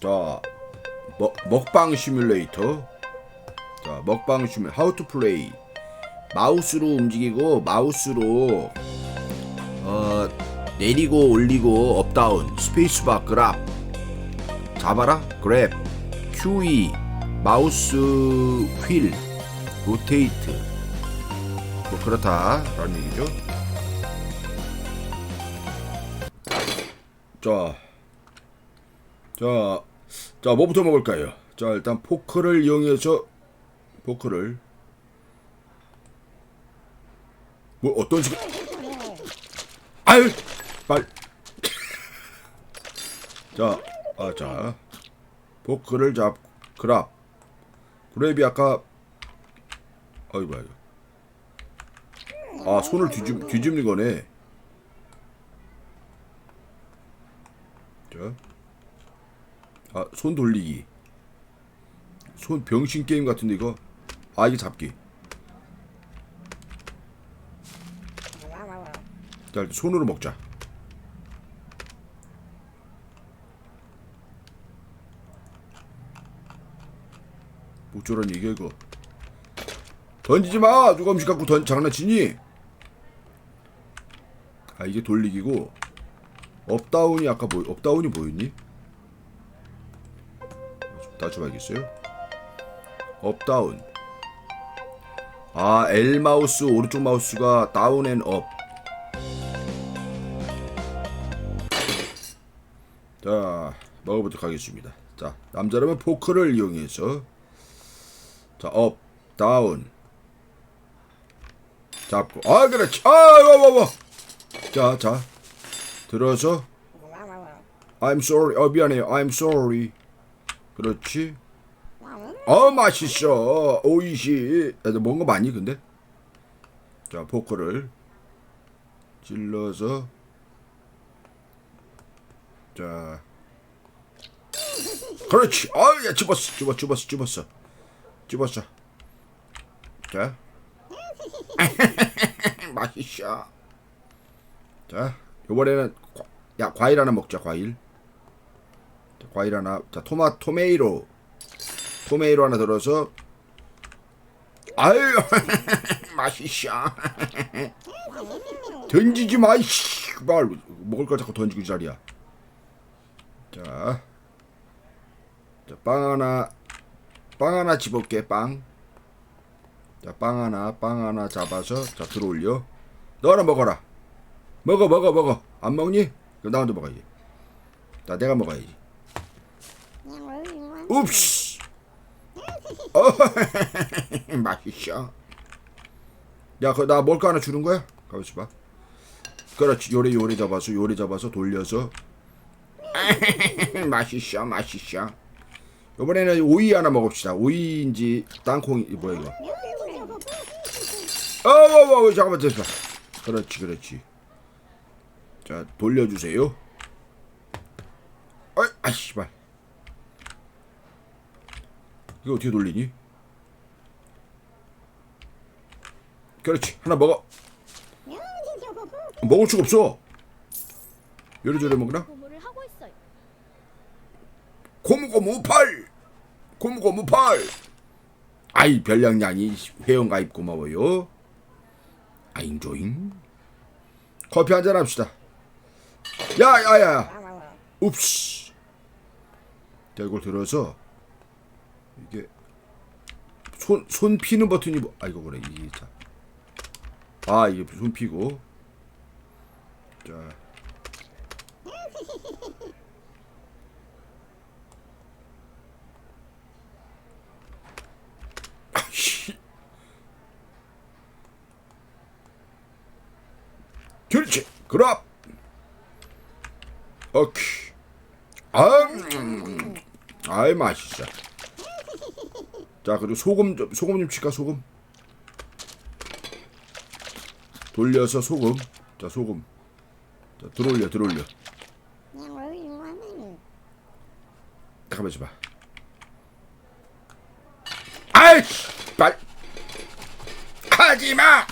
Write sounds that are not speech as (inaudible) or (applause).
자, 먹, 먹방 시뮬레이터. 자, 먹방 시뮬 하우 투 플레이. 마우스로 움직이고 마우스로 어 내리고 올리고 업다운 스페이스바 그랍 잡아라 그랩 QE 마우스 휠 로테이트 뭐 그렇다 라는 얘기죠. 자, 자, 자, 뭐부터 먹을까요? 자, 일단 포크를 이용해서 포크를 뭐 어떤 식? 아유, 빨. (laughs) 자, 아, 자, 포크를 잡, 그랍, 그랩이 아까, 아이고, 아이고. 아, 손을 뒤집 뒤집는 거네. 자, 아, 손 돌리기. 손 병신 게임 같은데 이거. 아, 이게 잡기. 자, 손으로 먹자. 뭐저런 얘기야 이거. 던지지 마. 누가 음식 갖고 던 장난치니? 아 이게 돌리기고 업다운이 아까 뭐 업다운이 뭐였니? 따져봐야겠어요. 업다운. 아 L 마우스 오른쪽 마우스가 다운 앤 업. 자 먹어보도록 하겠습니다. 자 남자라면 포크를 이용해서. 자 업, 다운 잡고. 아 그렇지 아와와와. 자자. 들어서. I'm sorry. 어 미안해요. I'm sorry 그렇지? 어 맛있어. 오이시. 애들 먹은 거 많이 근데? 자 포크를 찔러서. 자. 그렇지. 아야 집었어 집었어 집었어 집었어. 집었어. 자. (laughs) 맛있어. 자 요번에는 과, 야 과일 하나 먹자 과일. 자, 과일 하나 자 토마 토메이로 토메이로 하나 들어서 아유 (laughs) 맛있어 (laughs) 던지지 마말 먹을 거 자꾸 던지고 이 자리야 자, 자, 빵 하나, 빵 하나 집을게, 빵. 자, 빵 하나, 빵 하나 잡아서, 자, 들어올려. 너 하나 먹어라. 먹어, 먹어, 먹어. 안 먹니? 그럼 나 혼자 먹어야지. 자, 내가 먹어야지. 읍씨! 어, (laughs) 맛있어. 야, 그, 나뭘거 하나 주는 거야? 가만있어 봐. 그렇지, 요래, 요래 잡아서, 요래 잡아서, 돌려서. (laughs) 맛있어 맛있어 이번에는 오이 하나 먹읍시다 오이인지 땅콩이 뭐야 이거 어 어 어 잠깐만 잠깐만 그렇지 그렇지 자 돌려주세요 어이 아 씨발 이거 어떻게 돌리니? 그렇지 하나 먹어. 먹을 수가 없어. 요리조리 있어요. 고무고무팔! 고무고무팔! 아이 별량량이 회원가입 고마워요. 아잉조잉. 커피 한잔 합시다. 야야야 자 이걸 들어서 이게 손, 손 피는 버튼이 뭐, 아 이거 그래 이게 자. 아 이게 손 피고 자. 그렇지 그럼 오케이 아, 음. 아이 맛있어 자 그리고 소금 좀 소금 좀 칠까 소금? 돌려서 소금. 자 소금. 자 들어올려 들어올려. 잠깐만 있어봐. 아이씨 발 하지마